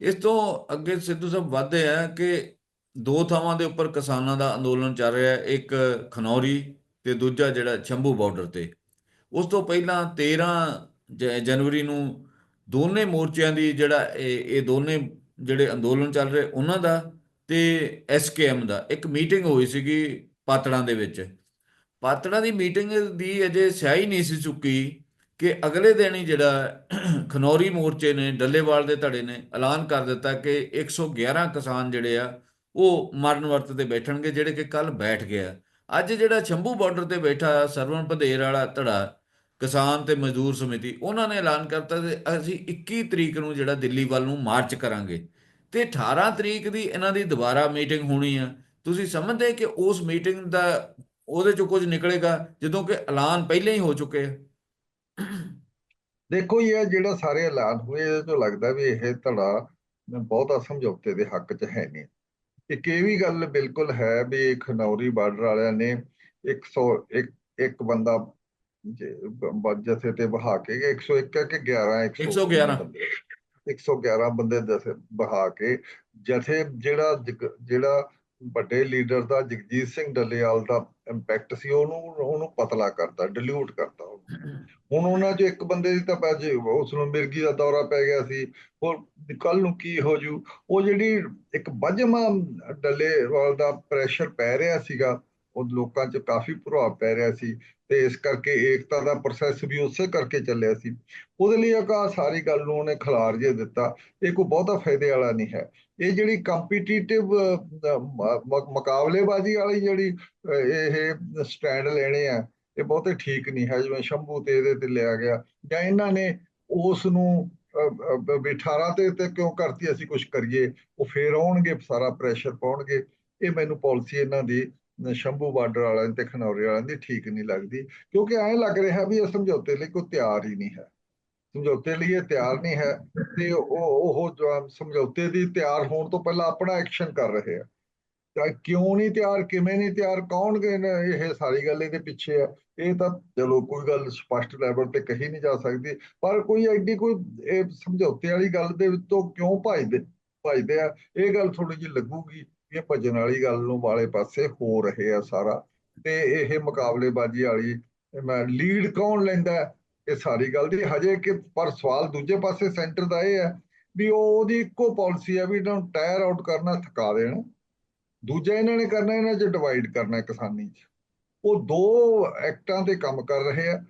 ਇਸ ਤੋਂ ਅੱਗੇ ਸਿੱਧੂ ਸਾਹਿਬ ਵਧਦੇ ਆ ਕਿ ਦੋ ਥਾਵਾਂ ਦੇ ਉੱਪਰ ਕਿਸਾਨਾਂ ਦਾ ਅੰਦੋਲਨ ਚੱਲ ਰਿਹਾ ਹੈ, ਇੱਕ ਖਨੌਰੀ ਤੇ ਦੂਜਾ ਜਿਹੜਾ ਸ਼ੰਭੂ ਬਾਰਡਰ ਤੇ। ਉਸ ਤੋਂ ਪਹਿਲਾਂ 13 ਜਨਵਰੀ ਨੂੰ ਦੋਨੇ ਮੋਰਚਿਆਂ ਦੀ ਜਿਹੜਾ ਇਹ ਇਹ ਦੋਨੇ ਜਿਹੜੇ ਅੰਦੋਲਨ ਚੱਲ ਰਹੇ, ਉਹਨਾਂ ਦਾ ਤੇ ਐਸਕੇਐਮ ਦਾ। ਇੱਕ ਮੀਟਿੰਗ ਹੋਈ ਸੀਗੀ ਪਾਤੜਾਂ ਦੇ ਵਿੱਚ। ਪਾਤੜਾਂ ਦੀ ਮੀਟਿੰਗ ਦੀ ਅਜੇ ਸਿਆਹੀ ਨਹੀਂ ਸੀ ਚੁੱਕੀ। ਕਿ ਅਗਲੇ ਦਿਨ ਹੀ ਜਿਹੜਾ ਖਨੌਰੀ ਮੋਰਚੇ ਨੇ, ਡੱਲੇਵਾਲ ਦੇ ਧੜੇ ਨੇ ਐਲਾਨ ਕਰ ਦਿੱਤਾ ਕਿ 111 ਕਿਸਾਨ ਜਿਹੜੇ ਆ, ਉਹ ਮਰਨ ਵਰਤ ਤੇ ਬੈਠਣਗੇ, ਜਿਹੜੇ ਕਿ ਕੱਲ ਬੈਠ ਗਿਆ ਅੱਜ ਜਿਹੜਾ ਸ਼ੰਭੂ ਬਾਰਡਰ ਤੇ ਬੈਠਾ ਸਰਵਣ ਭਦੇਰ ਵਾਲਾ ਧੜਾ, ਕਿਸਾਨ ਤੇ ਮਜ਼ਦੂਰ ਸਮਿਤੀ, ਉਹਨਾਂ ਨੇ ਐਲਾਨ ਕਰਤਾ ਕਿ ਅਸੀਂ 21 ਤਰੀਕ ਨੂੰ ਜਿਹੜਾ ਦਿੱਲੀ ਵੱਲ ਨੂੰ ਮਾਰਚ ਕਰਾਂਗੇ। ਤੇ 18 ਤਰੀਕ ਦੀ ਇਹਨਾਂ ਦੀ ਦੁਬਾਰਾ ਮੀਟਿੰਗ ਹੋਣੀ ਆ। ਤੁਸੀਂ ਸਮਝਦੇ ਕਿ ਉਸ ਮੀਟਿੰਗ ਦਾ ਉਹਦੇ ਚੋਂ ਕੁਝ ਨਿਕਲੇਗਾ, ਜਦੋਂ ਕਿ ਐਲਾਨ ਪਹਿਲਾਂ ਹੀ ਹੋ ਚੁੱਕੇ ਆ। ਦੇਖੋ ਇਹ ਜਿਹੜਾ ਸਾਰੇ ਐਲਾਨ ਹੋਏ ਇਹਦੇ ਤੋਂ ਲੱਗਦਾ ਵੀ ਇਹ ਧੜਾ ਬਹੁਤਾ ਸਮਝੌਤੇ ਦੇ ਹੱਕ 'ਚ ਹੈ ਨਹੀਂ। ਇੱਕ ਇਹ ਵੀ ਗੱਲ ਬਿਲਕੁਲ ਹੈ ਵੀ ਖਨੌਰੀ ਬਾਰਡਰ ਵਾਲਿਆਂ ਨੇ 101 ਇੱਕ ਬੰਦਾ ਜੇ ਬ- ਬ- ਜਥੇ ਤੇ ਬਹਾ ਕੇ 101 ਕਿ 11 111 ਬੰਦੇ। 111 ਬੰਦੇ ਬਹਾ ਕੇ ਜਥੇ ਜਿਹੜਾ ਜਿਹੜਾ ਵੱਡੇ ਲੀਡਰ ਦਾ ਜਗਜੀਤ ਸਿੰਘ ਡੱਲੇਵਾਲ ਦਾ ਇੰਪੈਕਟ ਸੀ, ਉਹਨੂੰ ਉਹਨੂੰ ਪਤਲਾ ਕਰਦਾ ਡਿਲੂਟ ਕਰਦਾ ਉਹਨੂੰ। ਹੁਣ ਉਹਨਾਂ 'ਚ ਇੱਕ ਬੰਦੇ ਦੀ ਤਾਂ ਪੈਜ ਉਸ ਨੂੰ ਮਿਰਗੀ ਦਾ ਦੌਰਾ ਪੈ ਗਿਆ ਸੀ। ਹੋਰ ਕੱਲ ਨੂੰ ਕੀ ਹੋ ਜੂ? ਉਹ ਜਿਹੜੀ ਇੱਕ ਵਜਮਾ ਡੱਲੇਵਾਲ ਦਾ ਪ੍ਰੈਸ਼ਰ ਪੈ ਰਿਹਾ ਸੀਗਾ, ਉਹ ਲੋਕਾਂ 'ਚ ਕਾਫੀ ਪ੍ਰਭਾਵ ਪੈ ਰਿਹਾ ਸੀ ਤੇ ਇਸ ਕਰਕੇ ਏਕਤਾ ਦਾ ਪ੍ਰੋਸੈਸ ਵੀ ਉਸੇ ਕਰਕੇ ਚੱਲਿਆ ਸੀ। ਉਹਦੇ ਲਈ ਆਹ ਸਾਰੀ ਗੱਲ ਨੂੰ ਉਹਨੇ ਖਿਲਾਰ ਜੇ ਦਿੱਤਾ। ਇਹ ਕੋਈ ਬਹੁਤਾ ਫਾਇਦੇ ਵਾਲਾ ਨਹੀਂ ਹੈ। ਇਹ ਜਿਹੜੀ ਕੰਪੀਟੀਟਿਵ ਮੁਕਾਬਲੇਬਾਜ਼ੀ ਵਾਲੀ ਜਿਹੜੀ ਇਹ ਸਟੈਂਡ ਲੈਣੇ ਆ ਇਹ ਬਹੁਤੇ ਠੀਕ ਨਹੀਂ ਹੈ ਜਿਵੇਂ ਸ਼ੰਭੂ ਤੇ ਇਹਦੇ ਤੇ ਲਿਆ ਗਿਆ। ਜਾਂ ਇਹਨਾਂ ਨੇ ਉਸ ਨੂੰ ਅਹ, ਅਹ, ਵੀ 18 ਤੇ ਤੇ ਕਿਉਂ ਕਰਤੀ ਅਸੀਂ ਕੁਝ ਕਰੀਏ ਉਹ ਫੇਰ ਆਉਣਗੇ ਸਾਰਾ ਪ੍ਰੈਸ਼ਰ ਪਾਉਣਗੇ। ਇਹ ਮੈਨੂੰ ਪਾਲਿਸੀ ਇਹਨਾਂ ਦੀ ਸ਼ੰਭੂ ਬਾਰਡਰ ਵਾਲਿਆਂ ਦੀ ਤੇ ਖਨੌਰੀ ਵਾਲਿਆਂ ਦੀ ਠੀਕ ਨਹੀਂ ਲੱਗਦੀ। ਕਿਉਂਕਿ ਐਂ ਲੱਗ ਰਿਹਾ ਵੀ ਇਹ ਸਮਝੌਤੇ ਲਈ ਕੋਈ ਤਿਆਰ ਹੀ ਨਹੀਂ ਹੈ। ਸਮਝੌਤੇ ਲਈ ਇਹ ਤਿਆਰ ਨਹੀਂ ਹੈ ਤੇ ਉਹ ਉਹ ਸਮਝੌਤੇ ਦੀ ਤਿਆਰ ਹੋਣ ਤੋਂ ਪਹਿਲਾਂ ਆਪਣਾ ਐਕਸ਼ਨ ਕਰ ਰਹੇ ਆ। ਤਾਂ ਕਿਉਂ ਨਹੀਂ ਤਿਆਰ, ਕਿਵੇਂ ਨਹੀਂ ਤਿਆਰ ਕੌਣ ਗਏ ਨੇ ਇਹ ਸਾਰੀ ਗੱਲ ਇਹਦੇ ਪਿੱਛੇ ਆ। ਇਹ ਤਾਂ ਚਲੋ ਕੋਈ ਗੱਲ ਸਪਸ਼ਟ ਲੈਵਲ ਤੇ ਕਹੀ ਨਹੀਂ ਜਾ ਸਕਦੀ, ਪਰ ਕੋਈ ਐਡੀ ਕੋਈ ਇਹ ਸਮਝੌਤੇ ਵਾਲੀ ਗੱਲ ਦੇ ਵਿੱਚੋਂ ਕਿਉਂ ਭਜਦੇ ਭਜਦੇ ਆ? ਇਹ ਗੱਲ ਥੋੜੀ ਜਿਹੀ ਲੱਗੂਗੀ ਇਹ ਭਜਨ ਵਾਲੀ ਗੱਲ ਨੂੰ ਵਾਲੇ ਪਾਸੇ ਹੋ ਰਹੇ ਆ ਸਾਰਾ। ਤੇ ਇਹ ਮੁਕਾਬਲੇਬਾਜ਼ੀ ਵਾਲੀ, ਮੈਂ ਲੀਡ ਕੌਣ ਲੈਂਦਾ? ਇਹ ਸਾਰੀ ਗੱਲ ਦੀ, ਹਜੇ ਕਿ ਪਰ ਸਵਾਲ ਦੂਜੇ ਪਾਸੇ ਸੈਂਟਰ ਦਾ ਇਹ ਹੈ ਵੀ ਉਹ ਉਹਦੀ ਇੱਕੋ ਪਾਲਿਸੀ ਹੈ ਵੀ ਇਹਨਾਂ ਨੂੰ ਟਾਇਰ ਆਊਟ ਕਰਨਾ, ਥਕਾ ਦੇਣਾ। ਦੂਜਾ ਇਹਨਾਂ ਨੇ ਕਰਨਾ, ਇਹਨਾਂ 'ਚ ਡਿਵਾਈਡ ਕਰਨਾ ਕਿਸਾਨੀ 'ਚ। ਉਹ ਦੋ ਐਕਟਾਂ ਤੇ ਕੰਮ ਕਰ ਰਹੇ ਆ।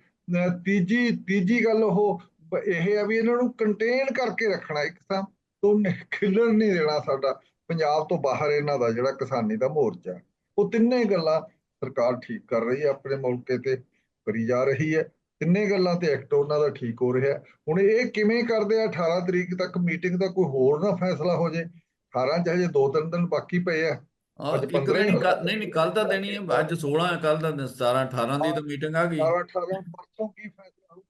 ਤੀਜੀ ਤੀਜੀ ਗੱਲ ਉਹ ਇਹ ਆ ਵੀ ਇਹਨਾਂ ਨੂੰ ਕੰਟੇਨ ਕਰਕੇ ਰੱਖਣਾ ਇੱਕ ਤਾਂ, ਤੋਂ ਖਿਲਰ ਨਹੀਂ ਦੇਣਾ ਸਾਡਾ। ਪੰਜਾਬ ਤੋਂ ਬਾਹਰ ਇਹਨਾਂ ਦਾ ਜਿਹੜਾ ਕਿਸਾਨੀ ਦਾ ਮੋਰਚਾ। ਉਹ ਤਿੰਨੇ ਗੱਲਾਂ ਸਰਕਾਰ ਠੀਕ ਕਰ ਰਹੀ ਹੈ, ਆਪਣੇ ਮੌਕੇ ਤੇ ਕਰੀ ਜਾ ਰਹੀ ਹੈ। ਤਿੰਨੇ ਗੱਲਾਂ ਤੇ ਐਕਟ ਉਹਨਾਂ ਦਾ ਠੀਕ ਹੋ ਰਿਹਾ। ਹੁਣ ਇਹ ਕਿਵੇਂ ਕਰਦੇ ਆ 18 ਤਰੀਕ ਤੱਕ ਮੀਟਿੰਗ ਦਾ ਕੋਈ ਹੋਰ ਨਾ ਫੈਸਲਾ ਹੋ ਜੇ। 18 ਚ ਹਜੇ ਦੋ ਤਿੰਨ ਦਿਨ ਬਾਕੀ ਪਏ ਆ। ਆਹ, ਅੱਜ ਇੱਕ 15 ਦਿਨ ਹੀ ਕੱਲ੍ਹ- ਨਹੀਂ ਨਹੀਂ ਕੱਲ ਤਾਂ ਦੇਣੀ ਹੈ ਅੱਜ 16 ਹੈ ਕੱਲ ਤਾਂ 17 18 ਦੀ ਤਾਂ ਮੀਟਿੰਗ ਆ ਗਈ। 18 18 ਪਰਸੋਂ ਕੀ ਫੈਸਲਾ ਹੋਊ?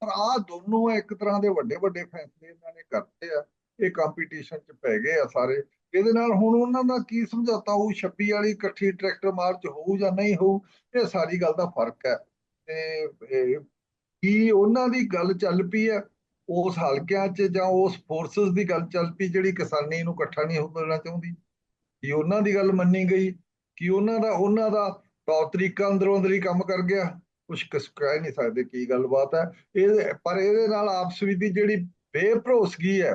ਪਰ ਆ ਦੋਨੋਂ ਇੱਕ ਤਰ੍ਹਾਂ ਦੇ ਵੱਡੇ ਵੱਡੇ ਫੈਸਲੇ ਇਹਨਾਂ ਨੇ ਕਰਤੇ ਆ। ਇਹ ਕੰਪੀਟੀਸ਼ਨ ਚ ਪੈ ਗਏ ਆ ਸਾਰੇ। ਇਹਦੇ ਨਾਲ ਹੁਣ ਉਹਨਾਂ ਦਾ ਕੀ ਸਮਝੌਤਾ ਹੋਊ? 26 ਵਾਲੀ ਇਕੱਠੀ ਟਰੈਕਟਰ ਮਾਰਚ ਹੋਊ ਜਾਂ ਨਹੀਂ ਹੋਊ? ਇਹ ਸਾਰੀ ਗੱਲ ਦਾ ਫ਼ਰਕ ਹੈ। ਤੇ ਕੀ ਉਹਨਾਂ ਦੀ ਗੱਲ ਚੱਲ ਪਈ ਹੈ ਉਸ ਹਲਕਿਆਂ 'ਚ ਜਾਂ ਉਸ ਫੋਰਸਸ ਦੀ ਗੱਲ ਚੱਲ ਪਈ ਜਿਹੜੀ ਕਿਸਾਨੀ ਨੂੰ ਇਕੱਠਾ ਨਹੀਂ ਹੋਣਾ ਚਾਹੁੰਦੀ? ਕੀ ਉਹਨਾਂ ਦੀ ਗੱਲ ਮੰਨੀ ਗਈ? ਕਿ ਉਹਨਾਂ ਦਾ ਉਹਨਾਂ ਦਾ ਤੌਰ ਤਰੀਕਾ ਅੰਦਰੋਂ ਅੰਦਰ ਹੀ ਕੰਮ ਕਰ ਗਿਆ? ਕੁਝ ਕਿਸ, ਕਹਿ ਨਹੀਂ ਸਕਦੇ ਕੀ ਗੱਲਬਾਤ ਹੈ। ਇਹ, ਪਰ ਇਹਦੇ ਨਾਲ ਆਪਸ ਵਿੱਚ ਦੀ ਜਿਹੜੀ ਬੇਭਰੋਸਗੀ ਹੈ,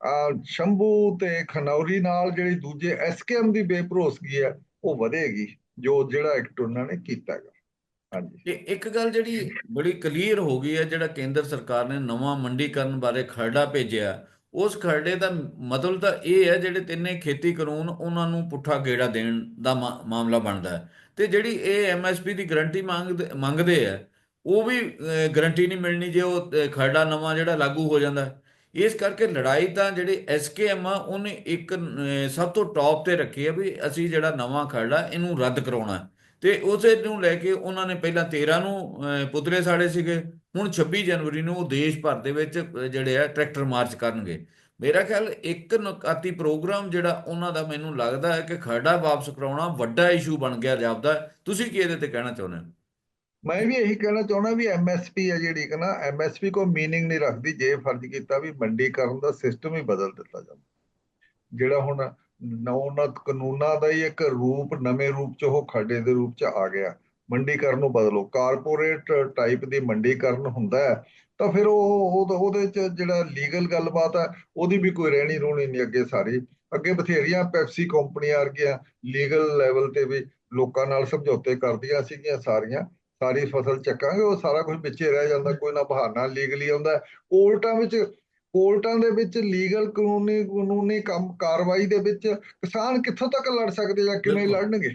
ਆ ਸ਼ੰਭੂ ਤੇ ਖਨੌਰੀ ਨਾਲ ਜਿਹੜੀ ਦੂਜੇ ਐਸਕੇਐਮ ਦੀ ਬੇਭਰੋਸਗੀ ਹੈ, ਉਹ ਵਧੇਗੀ, ਜੋ ਜਿਹੜਾ ਐਕਟ ਉਹਨਾਂ ਨੇ ਕੀਤਾ ਹੈਗਾ। ਹਾਂਜੀ। ਇੱਕ ਗੱਲ ਜਿਹੜੀ ਬੜੀ ਕਲੀਅਰ ਹੋ ਗਈ ਹੈ, ਜਿਹੜਾ ਕੇਂਦਰ ਸਰਕਾਰ ਨੇ ਨਵਾਂ ਮੰਡੀਕਰਨ ਬਾਰੇ ਖਰੜਾ ਭੇਜਿਆ, ਉਸ ਖਰੜੇ ਦਾ ਮਤਲਬ ਤਾਂ ਇਹ ਹੈ, ਜਿਹੜੇ ਤਿੰਨੇ ਖੇਤੀ ਕਾਨੂੰਨ ਉਹਨਾਂ ਨੂੰ ਪੁੱਠਾ ਗੇੜਾ ਦੇਣ ਦਾ ਮਾਮਲਾ ਬਣਦਾ ਹੈ। ਤੇ ਜਿਹੜੀ ਇਹ ਐਮਐਸਪੀ ਦੀ ਗਰੰਟੀ ਮੰਗਦੇ ਮੰਗਦੇ ਆ, ਉਹ ਵੀ ਗਰੰਟੀ ਨਹੀਂ ਮਿਲਣੀ ਜੇ ਉਹ ਖਰੜਾ ਨਵਾਂ ਜਿਹੜਾ ਲਾਗੂ ਹੋ ਜਾਂਦਾ ਇਸ ਕਰਕੇ ਲੜਾਈ ਤਾਂ ਜਿਹੜੇ ਐਸਕੇਐਮ ਆ, ਉਹਨੇ ਇੱਕ ਸਭ ਤੋਂ ਟੌਪ ਤੇ ਰੱਖੀ ਹੈ ਵੀ ਅਸੀਂ ਜਿਹੜਾ ਨਵਾਂ ਖਰੜਾ ਇਹਨੂੰ ਰੱਦ ਕਰਾਉਣਾ ਤੇ ਉਸੇ ਨੂੰ ਲੈ ਕੇ ਉਹਨਾਂ ਨੇ ਪਹਿਲਾਂ 13 ਨੂੰ ਪੁਤਲੇ ਸਾੜੇ ਸੀਗੇ, ਹੁਣ 26 ਜਨਵਰੀ ਨੂੰ ਉਹ ਦੇਸ਼ ਭਰ ਦੇ ਵਿੱਚ ਜਿਹੜੇ ਆ ਟਰੈਕਟਰ ਮਾਰਚ ਕਰਨਗੇ। ਮੇਰਾ ਖਿਆਲ ਇੱਕ ਨਕਾਤੀ ਪ੍ਰੋਗਰਾਮ ਜਿਹੜਾ ਉਹਨਾਂ ਦਾ ਮੈਨੂੰ ਲੱਗਦਾ ਹੈ ਕਿ ਖਰੜਾ ਵਾਪਸ ਕਰਾਉਣਾ ਵੱਡਾ ਇਸ਼ੂ ਬਣ ਗਿਆ ਜਾਪਦਾ ਤੁਸੀਂ ਕੀ ਇਹਦੇ ਤੇ ਕਹਿਣਾ ਚਾਹੁੰਦੇ ਹੋ? ਮੈਂ ਵੀ ਇਹੀ ਕਹਿਣਾ ਚਾਹੁੰਦਾ ਵੀ ਐਮਐਸਪੀ ਹੈ ਜਿਹੜੀ ਕਿ ਨਾ ਐਮਐਸਪੀ ਕੋਈ ਮੀਨਿੰਗ ਨਹੀਂ ਰੱਖਦੀ, ਜੇ ਫਰਜ਼ ਕੀਤਾ ਵੀ ਮੰਡੀਕਰਨ ਦਾ ਸਿਸਟਮ ਹੀ ਬਦਲ ਦਿੱਤਾ ਜਾਵੇ। ਜਿਹੜਾ ਹੁਣ ਨੌਂ ਕਾਨੂੰਨਾਂ ਦਾ ਹੀ ਇੱਕ ਰੂਪ, ਨਵੇਂ ਰੂਪ ਚ ਉਹ ਖੱਡੇ ਦੇ ਰੂਪ ਚ ਆ ਗਿਆ। ਮੰਡੀਕਰਨ ਨੂੰ ਬਦਲੋ। ਕਾਰਪੋਰੇਟ ਟਾਈਪ ਦੀ ਮੰਡੀਕਰਨ ਹੁੰਦਾ ਹੈ, ਤਾਂ ਫਿਰ ਉਹ ਉਹਦੇ ਚ ਜਿਹੜਾ ਲੀਗਲ ਗੱਲਬਾਤ ਹੈ, ਉਹਦੀ ਵੀ ਕੋਈ ਰਹਿਣੀ ਰੋਣੀ ਨਹੀਂ ਅੱਗੇ ਸਾਰੀ। ਅੱਗੇ ਬਥੇਰੀਆਂ ਪੈਪਸੀ ਕੰਪਨੀਆਂ ਵਰਗੀਆਂ ਲੀਗਲ ਲੈਵਲ ਤੇ ਵੀ ਲੋਕਾਂ ਨਾਲ ਸਮਝੌਤੇ ਕਰਦੀਆਂ ਸੀਗੀਆਂ ਸਾਰੀਆਂ। ਸਾਰੀ ਫਸਲ ਚੱਕਾਂਗੇ, ਉਹ ਸਾਰਾ ਕੁਝ ਵਿੱਚੇ ਰਹਿ ਜਾਂਦਾ, ਕੋਈ ਨਾ ਬਹਾਨਾ ਲੀਗਲੀ ਆਉਂਦਾ। ਕੋਰਟਾਂ ਵਿੱਚ ਕੋਰਟਾਂ ਦੇ ਵਿੱਚ ਲੀਗਲ ਕਾਨੂੰਨੀ ਕਾਨੂੰਨੀ ਕੰਮ ਕਾਰਵਾਈ ਦੇ ਵਿੱਚ ਕਿਸਾਨ ਕਿੱਥੋਂ ਤੱਕ ਲੜ ਸਕਦੇ ਜਾਂ ਕਿਵੇਂ। ਲੜਨਗੇ?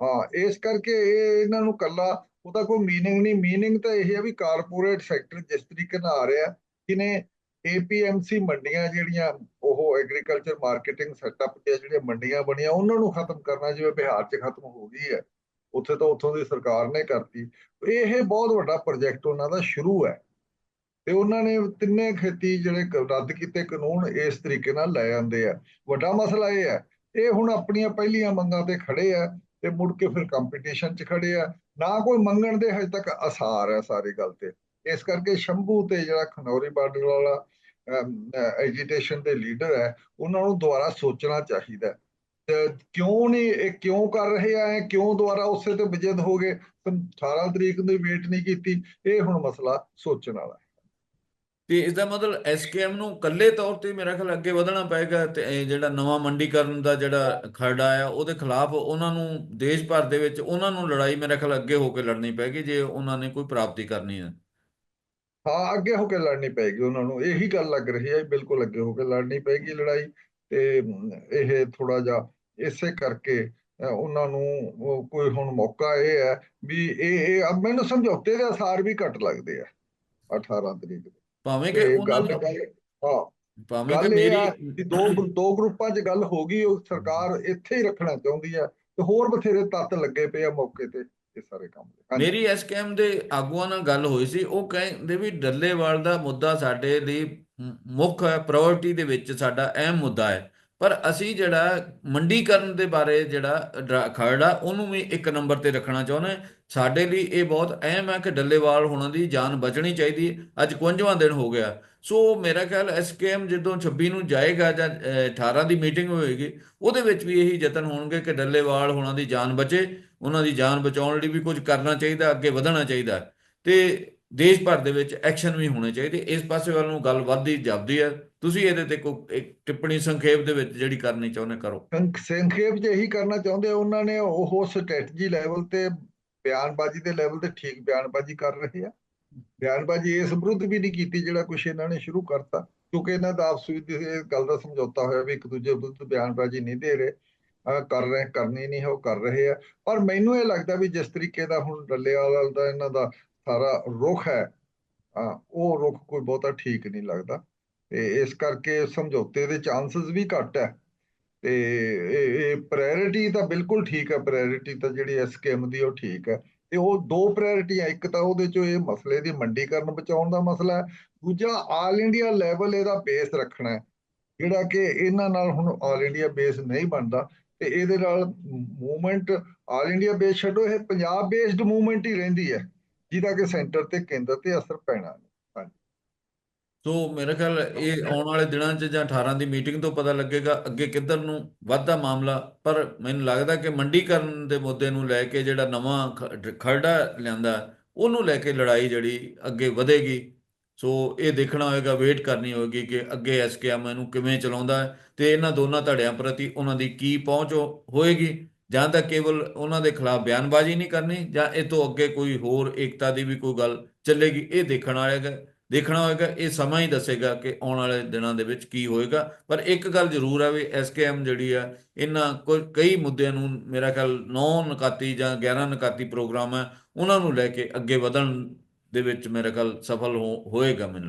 ਹਾਂ ਇਸ ਕਰਕੇ ਇਹ ਇਹਨਾਂ ਨੂੰ ਕੱਲਾ ਉਹਦਾ ਕੋਈ ਮੀਨਿੰਗ ਨਹੀਂ। ਮੀਨਿੰਗ ਤਾਂ ਇਹ ਹੈ ਵੀ ਕਾਰਪੋਰੇਟ ਸੈਕਟਰ ਜਿਸ ਤਰੀਕੇ ਨਾਲ ਆ ਰਿਹਾ ਕਿਨੇ ਏਪੀਐਮਸੀ ਮੰਡੀਆਂ ਜਿਹੜੀਆਂ ਉਹ ਐਗਰੀਕਲਚਰ ਮਾਰਕੀਟਿੰਗ ਸੈਟਅਪ ਤੇ ਜਿਹੜੀਆਂ ਮੰਡੀਆਂ ਬਣੀਆਂ ਉਹਨਾਂ ਨੂੰ ਖਤਮ ਕਰਨਾ ਜਿਵੇਂ ਬਿਹਾਰ 'ਚ ਖਤਮ ਹੋ ਗਈ ਹੈ। ਉੱਥੇ ਤਾਂ ਉੱਥੋਂ ਦੀ ਸਰਕਾਰ ਨੇ ਕਰਤੀ। ਇਹ ਬਹੁਤ ਵੱਡਾ ਪ੍ਰੋਜੈਕਟ ਉਹਨਾਂ ਦਾ ਸ਼ੁਰੂ ਹੈ। ਤੇ ਉਹਨਾਂ ਨੇ ਤਿੰਨੇ ਖੇਤੀ ਜਿਹੜੇ ਰੱਦ ਕੀਤੇ ਕਾਨੂੰਨ ਇਸ ਤਰੀਕੇ ਨਾਲ ਲੈ ਆਂਦੇ ਆ। ਵੱਡਾ ਮਸਲਾ ਇਹ ਹੈ ਇਹ ਹੁਣ ਆਪਣੀਆਂ ਪਹਿਲੀਆਂ ਮੰਗਾਂ ਤੇ ਖੜੇ ਆ ਤੇ ਮੁੜ ਕੇ ਫਿਰ ਕੰਪੀਟੀਸ਼ਨ 'ਚ ਖੜੇ ਆ। ਨਾ ਕੋਈ ਮੰਗਣ ਦੇ ਹਜੇ ਤੱਕ ਅਸਾਰ ਹੈ ਸਾਰੀ ਗੱਲ ਤੇ। ਇਸ ਕਰਕੇ ਸ਼ੰਭੂ ਤੇ ਜਿਹੜਾ ਖਨੌਰੀ ਬਾਰਡਰ ਵਾਲਾ ਐਜੀਟੇਸ਼ਨ ਦੇ ਲੀਡਰ ਹੈ, ਉਹਨਾਂ ਨੂੰ ਦੁਬਾਰਾ ਸੋਚਣਾ ਚਾਹੀਦਾ ਕਿਉਂ ਨਹੀਂ, ਇਹ ਕਿਉਂ ਕਰ ਰਹੇ ਆ ਕਿਉਂ ਦੁਬਾਰਾ ਉਸੇ ਤੇ ਵਿਜੇਦ ਹੋ ਗਏ? 18 ਤਰੀਕ ਦੀ ਵੇਟ ਨਹੀਂ ਕੀਤੀ, ਇਹ ਹੁਣ ਮਸਲਾ ਸੋਚਣ ਵਾਲਾ ਹੈ। ਤੇ ਇਸ ਦਾ ਮਤਲਬ ਐਸਕੇਐਮ ਨੂੰ ਇਕੱਲੇ ਤੌਰ ਤੇ ਮੇਰਾ ਖਿਆਲ ਅੱਗੇ ਵਧਣਾ ਪਏਗਾ ਤੇ ਜਿਹੜਾ ਨਵਾਂ ਮੰਡੀਕਰਨ ਦਾ ਜਿਹੜਾ ਖਰੜਾ ਆ ਉਹਦੇ ਖਿਲਾਫ ਉਹਨਾਂ ਨੂੰ ਦੇਸ਼ ਭਰ ਦੇ ਵਿੱਚ ਉਹਨਾਂ ਨੂੰ ਲੜਾਈ ਮੇਰਾ ਖਿਆਲ ਅੱਗੇ ਹੋ ਕੇ ਲੜਨੀ ਪੈਗੀ ਜੇ ਉਹਨਾਂ ਨੇ ਕੋਈ ਪ੍ਰਾਪਤੀ ਕਰਨੀ ਹੈ। ਹਾਂ, ਅੱਗੇ ਹੋ ਕੇ ਲੜਨੀ ਪਏਗੀ ਉਹਨਾਂ ਨੂੰ, ਇਹੀ ਗੱਲ ਲੱਗ ਰਹੀ ਹੈ, ਬਿਲਕੁਲ ਅੱਗੇ ਹੋ ਕੇ ਲੜਨੀ ਪਏਗੀ ਲੜਾਈ ਤੇ ਇਹ ਥੋੜਾ ਜਿਹਾ ਇਸੇ ਕਰਕੇ ਉਹਨਾਂ ਨੂੰ ਕੋਈ ਹੁਣ ਮੌਕਾ ਇਹ ਹੈ ਵੀ ਇਹ ਮੈਨੂੰ ਸਮਝੌਤੇ ਦੇ ਅਸਾਰ ਵੀ ਘੱਟ ਲੱਗਦੇ ਆ 18 ਤਰੀਕ ਭਾਵੇਂ ਕਿ ਉਹਨਾਂ ਨੂੰ ਹਾਂ ਭਾਵੇਂ ਕਿ ਮੇਰੀ ਦੋ ਦੋ ਗਰੁੱਪਾਂ 'ਚ ਗੱਲ ਹੋ ਗਈ ਉਹ ਸਰਕਾਰ ਇੱਥੇ ਹੀ ਰੱਖਣਾ ਚਾਹੁੰਦੀ ਹੈ ਤੇ ਹੋਰ ਬਥੇਰੇ ਤੱਤ ਲੱਗੇ ਪਏ ਆ ਮੌਕੇ ਤੇ ਇਹ ਸਾਰੇ ਕੰਮ। ਮੇਰੀ ਐਸਕੇਐਮ ਦੇ ਆਗੂਆਂ ਨਾਲ ਗੱਲ ਹੋਈ ਸੀ ਉਹ ਕਹਿੰਦੇ ਵੀ ਡੱਲੇਵਾਲ ਦਾ ਮੁੱਦਾ ਸਾਡੇ ਲਈ ਮੁੱਖ ਹੈ ਪ੍ਰਾਇੋਰਟੀ ਦੇ ਵਿੱਚ ਸਾਡਾ ਅਹਿਮ ਮੁੱਦਾ ਹੈ ਪਰ ਅਸੀਂ ਜਿਹੜਾ ਮੰਡੀਕਰਨ ਦੇ ਬਾਰੇ ਜਿਹੜਾ ਖਰੜਾ ਉਹਨੂੰ ਵੀ ਇੱਕ ਨੰਬਰ ਤੇ ਰੱਖਣਾ ਚਾਹੁੰਦੇ। ਸਾਡੇ ਲਈ ਇਹ ਬਹੁਤ ਅਹਿਮ ਹੈ ਕਿ ਡੱਲੇਵਾਲ ਹੋਣਾ ਦੀ ਜਾਨ ਬਚਣੀ ਚਾਹੀਦੀ ਹੈ। ਅੱਜ 51ਵਾਂ ਦਿਨ ਹੋ ਗਿਆ। ਸੋ ਮੇਰਾ ਖਿਆਲ ਐਸਕੇਐਮ ਜਦੋਂ 26 ਨੂੰ ਜਾਏਗਾ ਜਾਂ 18 ਦੀ ਮੀਟਿੰਗ ਹੋਏਗੀ, ਉਹਦੇ ਵਿੱਚ ਵੀ ਇਹੀ ਯਤਨ ਹੋਣਗੇ ਕਿ ਡੱਲੇਵਾਲ ਹੋਣਾ ਦੀ ਜਾਨ ਬਚੇ। ਉਹਨਾਂ ਦੀ ਜਾਨ ਬਚਾਉਣ ਲਈ ਵੀ ਕੁਝ ਕਰਨਾ ਚਾਹੀਦਾ, ਅੱਗੇ ਵਧਣਾ ਚਾਹੀਦਾ। ਤੇ ਦੇਸ਼ ਭਰ ਦੇ ਵਿੱਚ ਐਕਸ਼ਨ ਵੀ ਹੋਣੇ ਚਾਹੀਦੇ। ਇਸ ਪਾਸੇ ਵੱਲ ਨੂੰ ਗੱਲ ਵੱਧਦੀ ਜਾਪਦੀ ਹੈ। ਤੁਸੀਂ ਇਹਦੇ ਤੇ ਕੋਈ ਇੱਕ ਟਿੱਪਣੀ ਸੰਖੇਪ ਦੇ ਵਿੱਚ ਜਿਹੜੀ ਕਰਨੀ ਚਾਹੁੰਦੇ ਕਰੋ। ਸੰਖੇਪ 'ਚ ਇਹੀ ਕਰਨਾ ਚਾਹੁੰਦੇ ਉਹਨਾਂ ਨੇ ਉਹ ਸਟ੍ਰੈਟਜੀ ਲੈਵਲ ਤੇ ਬਿਆਨਬਾਜ਼ੀ ਦੇ ਲੈਵਲ ਤੇ ਠੀਕ ਬਿਆਨਬਾਜ਼ੀ ਕਰ ਰਹੇ ਆ। ਬਿਆਨਬਾਜ਼ੀ ਇਸ ਵਿਰੁੱਧ ਵੀ ਨਹੀਂ ਕੀਤੀ ਜਿਹੜਾ ਕੁਛ ਇਹਨਾਂ ਨੇ ਸ਼ੁਰੂ ਕਰਤਾ, ਕਿਉਂਕਿ ਇਹਨਾਂ ਦਾ ਆਪਸ ਵਿੱਚ ਇਹ ਗੱਲ ਦਾ ਸਮਝੌਤਾ ਹੋਇਆ ਵੀ ਇੱਕ ਦੂਜੇ ਵਿਰੁੱਧ ਬਿਆਨਬਾਜ਼ੀ ਨਹੀਂ ਦੇ ਰਹੇ। ਕਰ ਰਹੇ, ਕਰਨੀ ਨਹੀਂ, ਉਹ ਕਰ ਰਹੇ ਆ। ਪਰ ਮੈਨੂੰ ਇਹ ਲੱਗਦਾ ਵੀ ਜਿਸ ਤਰੀਕੇ ਦਾ ਹੁਣ ਡੱਲੇਵਾਲ ਦਾ ਇਹਨਾਂ ਦਾ ਸਾਰਾ ਰੁਖ ਹੈ ਉਹ ਰੁਖ ਕੋਈ ਬਹੁਤਾ ਠੀਕ ਨਹੀਂ ਲੱਗਦਾ। ਤੇ ਇਸ ਕਰਕੇ ਸਮਝੌਤੇ ਦੇ ਚਾਂਸਸ ਵੀ ਘੱਟ ਹੈ। ਤੇ ਇਹ ਇਹ ਪ੍ਰਾਇੋਰਟੀ ਤਾਂ ਬਿਲਕੁਲ ਠੀਕ ਹੈ ਪ੍ਰਾਇੋਰਟੀ ਤਾਂ ਜਿਹੜੀ ਐਸਕੇਐਮ ਦੀ ਉਹ ਠੀਕ ਹੈ ਤੇ ਉਹ ਦੋ ਪ੍ਰਾਇੋਰਟੀਆਂ ਇੱਕ ਤਾਂ ਉਹਦੇ ਚੋਂ ਇਹ ਮਸਲੇ ਦੀ ਮੰਡੀਕਰਨ ਬਚਾਉਣ ਦਾ ਮਸਲਾ ਹੈ, ਦੂਜਾ ਆਲ ਇੰਡੀਆ ਲੈਵਲ ਇਹਦਾ ਬੇਸ ਰੱਖਣਾ ਹੈ, ਜਿਹੜਾ ਕਿ ਇਹਨਾਂ ਨਾਲ ਹੁਣ ਆਲ ਇੰਡੀਆ ਬੇਸ ਨਹੀਂ ਬਣਦਾ, ਤੇ ਇਹਦੇ ਨਾਲ ਮੂਵਮੈਂਟ ਆਲ ਇੰਡੀਆ ਬੇਸ ਛੱਡੋ, ਇਹ ਪੰਜਾਬ ਬੇਸਡ ਮੂਵਮੈਂਟ ਹੀ ਰਹਿੰਦੀ ਹੈ, ਜਿਹਦਾ ਕਿ ਸੈਂਟਰ ਤੇ ਕੇਂਦਰ ਤੇ ਅਸਰ ਪੈਣਾ ਸੋ ਮੇਰਾ ਖਿਆਲ ਇਹ ਆਉਣ ਵਾਲੇ ਦਿਨਾਂ 'ਚ ਜਾਂ 18 ਦੀ ਮੀਟਿੰਗ ਤੋਂ ਪਤਾ ਲੱਗੇਗਾ ਅੱਗੇ ਕਿੱਧਰ ਨੂੰ ਵੱਧਦਾ ਮਾਮਲਾ, ਪਰ ਮੈਨੂੰ ਲੱਗਦਾ ਕਿ ਮੰਡੀਕਰਨ ਦੇ ਮੁੱਦੇ ਨੂੰ ਲੈ ਕੇ ਜਿਹੜਾ ਨਵਾਂ ਖਰੜਾ ਲਿਆਂਦਾ, ਉਹਨੂੰ ਲੈ ਕੇ ਲੜਾਈ ਜਿਹੜੀ ਅੱਗੇ ਵਧੇਗੀ। ਸੋ ਇਹ ਦੇਖਣਾ ਹੋਏਗਾ, ਵੇਟ ਕਰਨੀ ਹੋਏਗੀ ਕਿ ਅੱਗੇ ਐਸਕੇਐਮ ਇਹਨੂੰ ਕਿਵੇਂ ਚਲਾਉਂਦਾ ਹੈ ਤੇ ਇਹਨਾਂ ਦੋਨਾਂ ਧੜਿਆਂ ਪ੍ਰਤੀ ਉਹਨਾਂ ਦੀ ਕੀ ਪਹੁੰਚ ਹੋਏਗੀ। ਜਾਂ ਤਾਂ ਕੇਵਲ ਉਹਨਾਂ ਦੇ ਖਿਲਾਫ ਬਿਆਨਬਾਜ਼ੀ ਨਹੀਂ ਕਰਨੀ ਜਾਂ ਇਹ ਤੋਂ ਅੱਗੇ ਕੋਈ ਹੋਰ ਏਕਤਾ ਦੀ ਵੀ ਕੋਈ ਗੱਲ ਚੱਲੇਗੀ, ਇਹ ਦੇਖਣ ਵਾਲੇਗਾ ਦੇਖਣਾ ਹੋਏਗਾ, ਇਹ ਸਮਾਂ ਹੀ ਦੱਸੇਗਾ ਕਿ ਆਉਣ ਵਾਲੇ ਦਿਨਾਂ ਦੇ ਵਿੱਚ ਕੀ ਹੋਏਗਾ। ਪਰ ਇੱਕ ਗੱਲ ਜ਼ਰੂਰ ਆ ਵੀ ਐਸਕੇਐਮ ਜਿਹੜੀ ਆ, ਇਹਨਾਂ ਕੋਈ ਕਈ ਮੁੱਦਿਆਂ ਨੂੰ ਮੇਰਾ ਖਿਆਲ 9 ਨਕਾਤੀ ਜਾਂ 11 ਨਕਾਤੀ ਪ੍ਰੋਗਰਾਮ ਹੈ ਉਹਨਾਂ ਨੂੰ ਲੈ ਕੇ ਅੱਗੇ ਵਧਣ ਦੇ ਵਿੱਚ ਮੇਰਾ ਖਿਆਲ ਸਫਲ ਹੋ- ਹੋਏਗਾ ਮੈਨੂੰ ਲੱਗਦਾ।